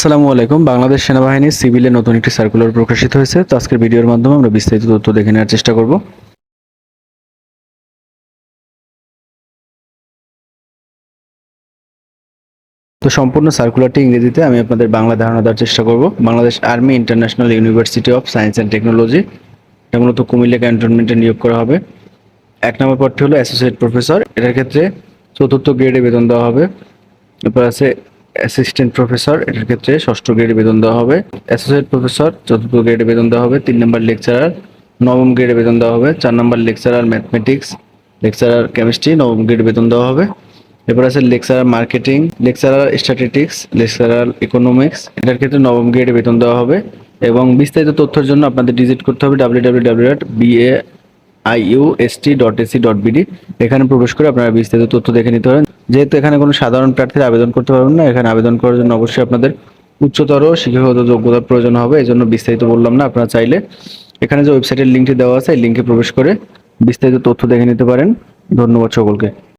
আসসালামু আলাইকুম। বাংলাদেশ সেনাবাহিনীর সিভিলে নতুন একটি সার্কুলার প্রকাশিত হয়েছে। তো আজকের ভিডিওর মাধ্যমে আমরা বিস্তারিত তথ্য দেখে নেওয়ার চেষ্টা করব। তো সম্পূর্ণ সার্কুলারটি ইংরেজিতে আমি আপনাদের বাংলা ধারণা দেওয়ার চেষ্টা করব। Bangladesh army international university of science and technology. এটা মূলত কুমিল্লা ক্যান্টনমেন্টে নিয়োগ করা হবে। এক নম্বর পদটি হলো অ্যাসোসিয়েট প্রফেসর এটার ক্ষেত্রে চতুর্থ গ্রেডে বেতন দেওয়া হবে। এরপর আছে অ্যাসিস্ট্যান্ট প্রফেসর এটার ক্ষেত্রে ষষ্ঠ গ্রেডে বেতন দেওয়া হবে। অ্যাসোসিয়েট প্রফেসর চতুর্থ গ্রেডে বেতন দেওয়া হবে। তিন নম্বর লেকচারার নবম গ্রেডে বেতন দেওয়া হবে। চার number lecturer mathematics lecturer chemistry নবম গ্রেডে বেতন দেওয়া হবে। এরপর আছে lecturer marketing lecturer statistics lecturer economics এটার ক্ষেত্রে নবম গ্রেডে বেতন দেওয়া হবে। এবং বিস্তারিত তথ্যের জন্য আপনাদের ভিজিট করতে হবে W W W dot BA IUST dot AC dot BD এখানে প্রবেশ করে আপনারা বিস্তারিত তথ্য দেখে নিতে পারেন। যেহেতু এখানে কোনো সাধারণ প্রার্থীরা আবেদন করতে পারবেন না, এখানে আবেদন করার জন্য অবশ্যই আপনাদের উচ্চতর শিক্ষাগত যোগ্যতার প্রয়োজন হবে এই জন্য বিস্তারিত বললাম না, আপনারা চাইলে এখানে যে ওয়েবসাইটের লিঙ্কটি দেওয়া আছে, এই লিঙ্কে প্রবেশ করে বিস্তারিত তথ্য দেখে নিতে পারেন। ধন্যবাদ সকলকে।